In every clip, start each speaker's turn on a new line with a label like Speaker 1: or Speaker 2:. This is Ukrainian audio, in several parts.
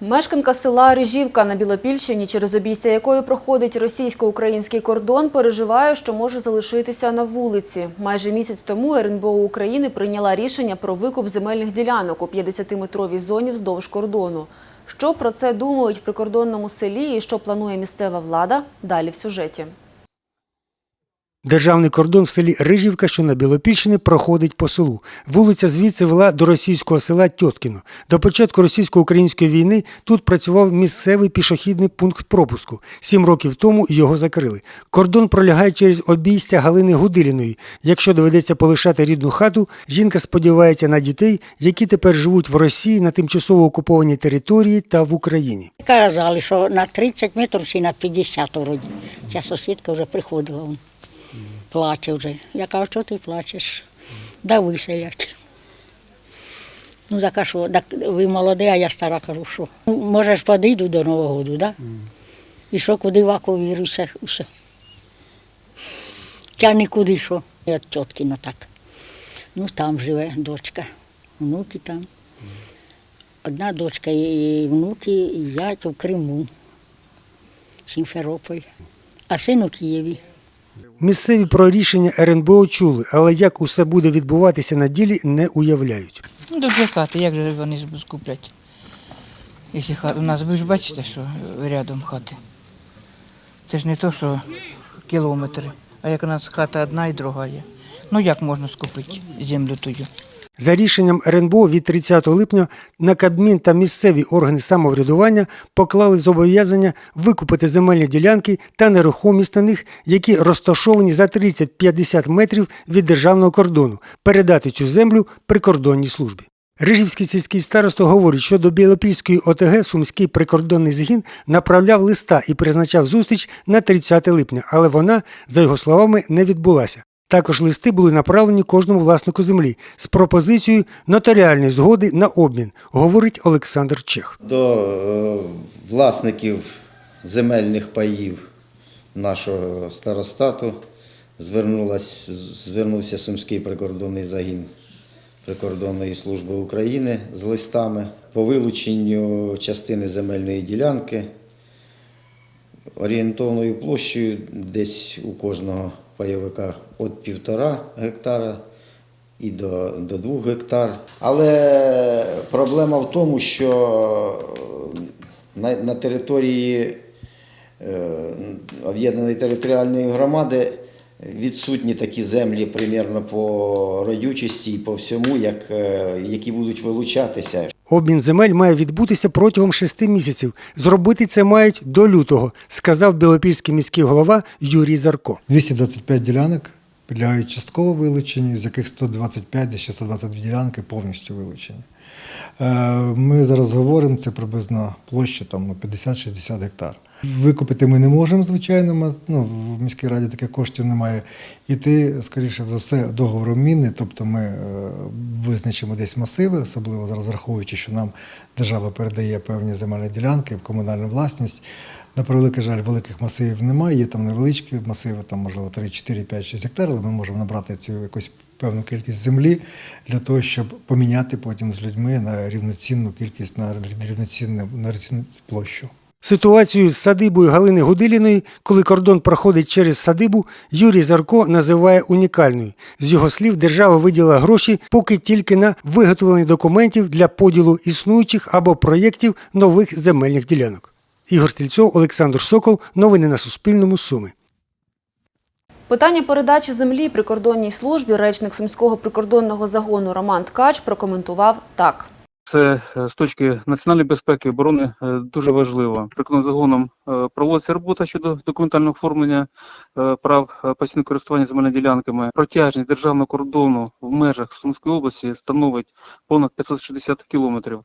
Speaker 1: Мешканка села Рижівка на Білопільщині, через обійстя якої проходить російсько-український кордон, переживає, що може залишитися на вулиці. Майже місяць тому РНБО України прийняла рішення про викуп земельних ділянок у 50-метровій зоні вздовж кордону. Що про це думають в прикордонному селі і що планує місцева влада? Далі в сюжеті.
Speaker 2: Державний кордон в селі Рижівка, що на Білопільщині, проходить по селу. Вулиця звідси вела до російського села Тьоткіно. До початку російсько-української війни тут працював місцевий пішохідний пункт пропуску. Сім років тому його закрили. Кордон пролягає через обійстя Галини Гудиліної. Якщо доведеться полишати рідну хату, жінка сподівається на дітей, які тепер живуть в Росії на тимчасово окупованій території та в Україні.
Speaker 3: Казали, що на 30 метрів чи на 50 вроді. Ця сусідка вже приходила. Плаче вже. Я кажу, що ти плачеш? Да виселять. Ну, так що, так ви молоді, а я стара кажу, що. Ну, може подійду до Нового року, да? І що, куди ваку вірю, все. Я нікуди що. Я тіткіна так. Ну, там живе дочка, внуки там. Одна дочка і внуки, і зять у Криму, Сімферополь, а син у Києві.
Speaker 2: Місцеві про рішення РНБО чули, але як усе буде відбуватися на ділі, не уявляють.
Speaker 4: Ну, до хати, як же вони скуплять? Якщо у нас, ви ж бачите, що рядом хати. Це ж не то, що кілометри, а як у нас хата одна і друга є. Ну як можна скупити землю тую?
Speaker 2: За рішенням РНБО від 30 липня на Кабмін та місцеві органи самоврядування поклали зобов'язання викупити земельні ділянки та нерухомість на них, які розташовані за 30-50 метрів від державного кордону, передати цю землю прикордонній службі. Рижівський сільський староста говорить, що до Білопільської ОТГ Сумський прикордонний згін направляв листа і призначав зустріч на 30 липня, але вона, за його словами, не відбулася. Також листи були направлені кожному власнику землі з пропозицією нотаріальної згоди на обмін, говорить Олександр Чех.
Speaker 5: До е, власників земельних паїв нашого старостату звернувся Сумський прикордонний загін прикордонної служби України з листами по вилученню частини земельної ділянки орієнтовною площею десь у кожного пайовика від півтора гектара і до, до двох гектар. Але проблема в тому, що на, на території е, об'єднаної територіальної громади відсутні такі землі примірно по родючості і по всьому, як, е, які будуть вилучатися.
Speaker 2: Обмін земель має відбутися протягом шести місяців. Зробити це мають до лютого, сказав білопільський міський голова Юрій Зарко.
Speaker 6: 225 ділянок підлягають частково вилученню, з яких 125, десь ще 122 ділянки повністю вилучені. Е, Ми зараз говоримо, це приблизно площа там, ну, 50-60 гектар. Викупити ми не можемо, звичайно, ну, в міській раді таких коштів немає. Іти, скоріше за все, договором міни, тобто ми е, визначимо десь масиви, особливо зараз враховуючи, що нам держава передає певні земельні ділянки в комунальну власність. На превеликий жаль, великих масивів немає, є там невеличкі масиви, там можливо 3, 4, 5, 6 гектар, але ми можемо набрати цю якусь певну кількість землі для того, щоб поміняти потім з людьми на рівноцінну кількість на рівноцінну, на рівноцінну площу.
Speaker 2: Ситуацію з садибою Галини Гудиліної, коли кордон проходить через садибу, Юрій Зарко називає унікальною. З його слів, держава виділила гроші поки тільки на виготовлення документів для поділу існуючих або проєктів нових земельних ділянок. Ігор Стільцов, Олександр Сокол. Новини на Суспільному. Суми.
Speaker 1: Питання передачі землі прикордонній службі речник Сумського прикордонного загону Роман Ткач прокоментував так.
Speaker 7: Це е, з точки національної безпеки і оборони е, дуже важливо. Прикладним загоном е, проводиться робота щодо документального оформлення прав постійного користування земельними ділянками. Протяжність державного кордону в межах Сумської області становить понад 560 кілометрів.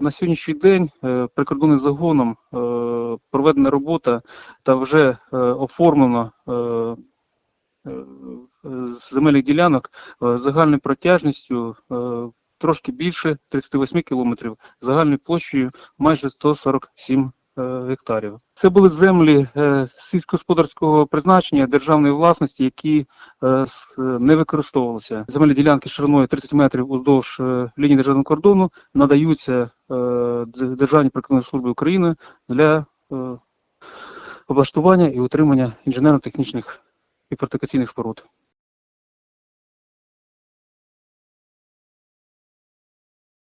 Speaker 7: На сьогоднішній день прикордонним загоном проведена робота та вже оформлено земельних ділянок загальною протяжністю трошки більше 38 кілометрів, загальною площею майже 147 гектарів. Це були землі е, сільськогосподарського призначення державної власності, які е, не використовувалися. Земельні ділянки шириною 30 метрів уздовж е, лінії державного кордону надаються е, Державній прикордонній службі України для е, облаштування і утримання інженерно-технічних і фортифікаційних споруд.